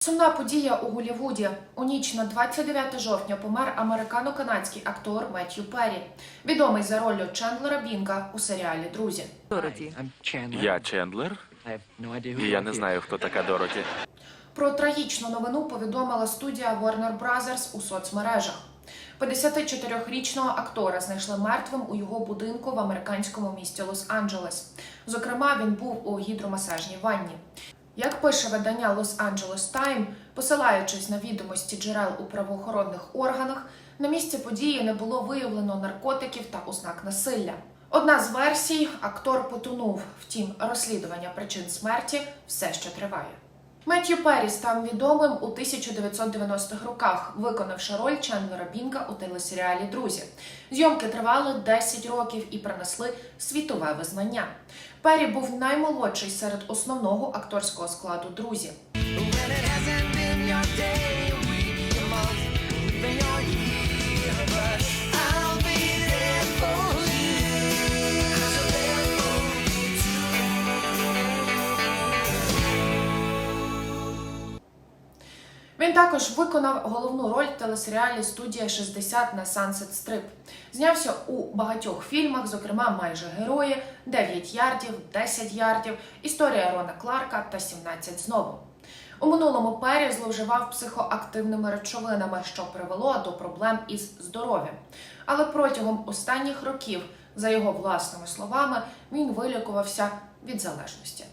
Сумна подія у Голлівуді. У ніч на 29 жовтня помер американо-канадський актор Меттью Перрі, відомий за роллю Чендлера Бінга у серіалі Друзі. Дороті. Я Чендлер, і я не знаю, хто така Дороті. Про трагічну новину повідомила студія Warner Brothers у соцмережах. 54-річного актора знайшли мертвим у його будинку в американському місті Лос-Анджелес. Зокрема, він був у гідромасажній ванні. Як пише видання Los Angeles Time, посилаючись на відомості джерел у правоохоронних органах, на місці події не було виявлено наркотиків та ознак насилля. Одна з версій актор потонув. Втім, розслідування причин смерті все ще триває. Меттью Перрі став відомим у 1990-х роках, виконавши роль Чендлера Бінга у телесеріалі Друзі. Зйомки тривали 10 років і принесли світове визнання. Перрі був наймолодший серед основного акторського складу Друзі. Він також виконав головну роль в телесеріалі Студія 60 на Sunset Strip. Знявся у багатьох фільмах, зокрема майже герої, 9 ярдів, 10 ярдів, історія Рона Кларка та 17 знову. У минулому Пері зловживав психоактивними речовинами, що привело до проблем із здоров'ям. Але протягом останніх років, за його власними словами, він вилікувався від залежності.